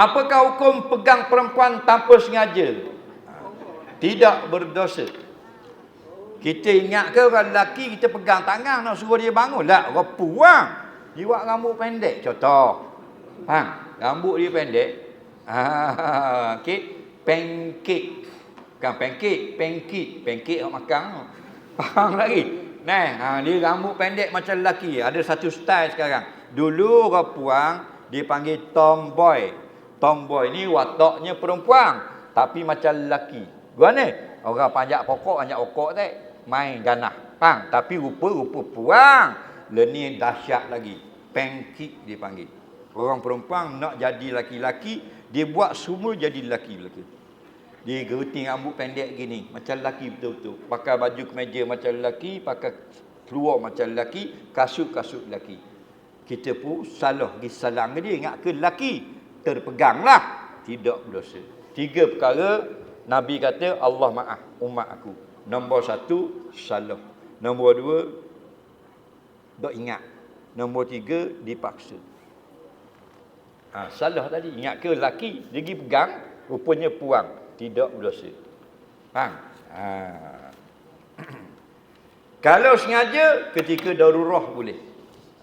Apakah hukum pegang perempuan tanpa sengaja? Tidak berdosa. Kita ingat ke orang lelaki kita pegang tangan nak suruh dia bangun. Tak, orang puang. Dia buat rambut pendek. Contoh. Faham? Rambut dia pendek. Ah, okey. Pancake. Bukan pancake, pancake. Pancake orang makan. Faham lagi? Nah, ha, dia rambut pendek macam lelaki. Ada satu style sekarang. Dulu orang puang dia panggil tomboy. Tomboy ni wataknya perempuan tapi macam lelaki. Gimana? Orang panjat pokok, panjat pokok tak? Main ganah. Faham? Tapi rupa-rupa puang. Le ni dahsyat lagi. Pancake dia panggil. Orang perempuan nak jadi laki-laki, dia buat semua jadi lelaki-lelaki. Dia geruting rambut pendek gini, macam lelaki betul-betul. Pakai baju kemeja macam lelaki, pakai keluar macam lelaki, kasut-kasut lelaki. Kita pun salah pergi salang dia, ingat ke lelaki. Terpeganglah, tidak berdosa. Tiga perkara, Nabi kata, Allah maaf umat aku. Nombor satu, salah. Nombor dua, dok ingat. Nombor tiga, dipaksa. Ha, salah tadi. Ingat ke lelaki, dia pergi pegang, rupanya puang. Tidak berdosa. Faham? Ha. Kalau sengaja, ketika darurah boleh.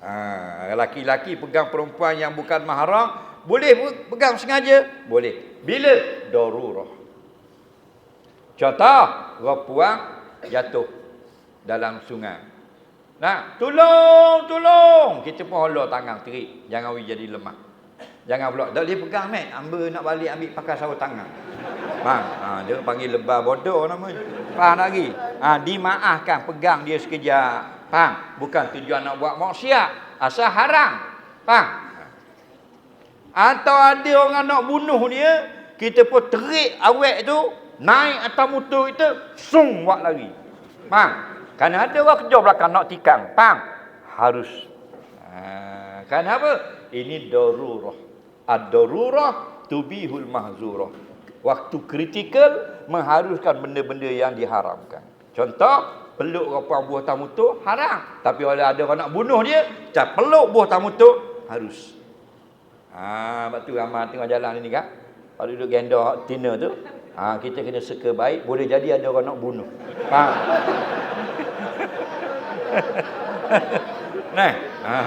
Ha, laki-laki pegang perempuan yang bukan mahram, boleh pegang sengaja? Boleh. Bila? Darurah. Contoh, orang puang jatuh dalam sungai. Nah, tolong, tolong. Kita pun holok tangan terik. Jangan we jadi lemah. Jangan pula. Tak boleh pegang, mat. Amba nak balik ambil pakai sarung tangan. Faham? Ha, dia panggil lebah bodoh namanya. Faham lagi? Ha, dimaafkan. Pegang dia sekejap. Faham? Bukan tujuan nak buat maksiat. Asal haram. Faham? Atau ada orang nak bunuh dia, kita pun terik awet tu, naik atas motor kita, sung buat lari. Faham? Kerana ada orang kerja belakang nak tikang. Faham? Harus. Ha, kerana apa? Ini darurah. Ad-darurah tubihul mahzurah. Waktu kritikal mengharuskan benda-benda yang diharamkan. Contoh, peluk orang buah tamu tu haram. Tapi kalau ada orang nak bunuh dia, tak peluk buah tamu tu harus. Ha, sebab tu ramai tengok jalan ni kan. Kalau duduk gendong tina tu, ha, kita kena seka baik, boleh jadi ada orang nak bunuh. Faham? nah. Ha.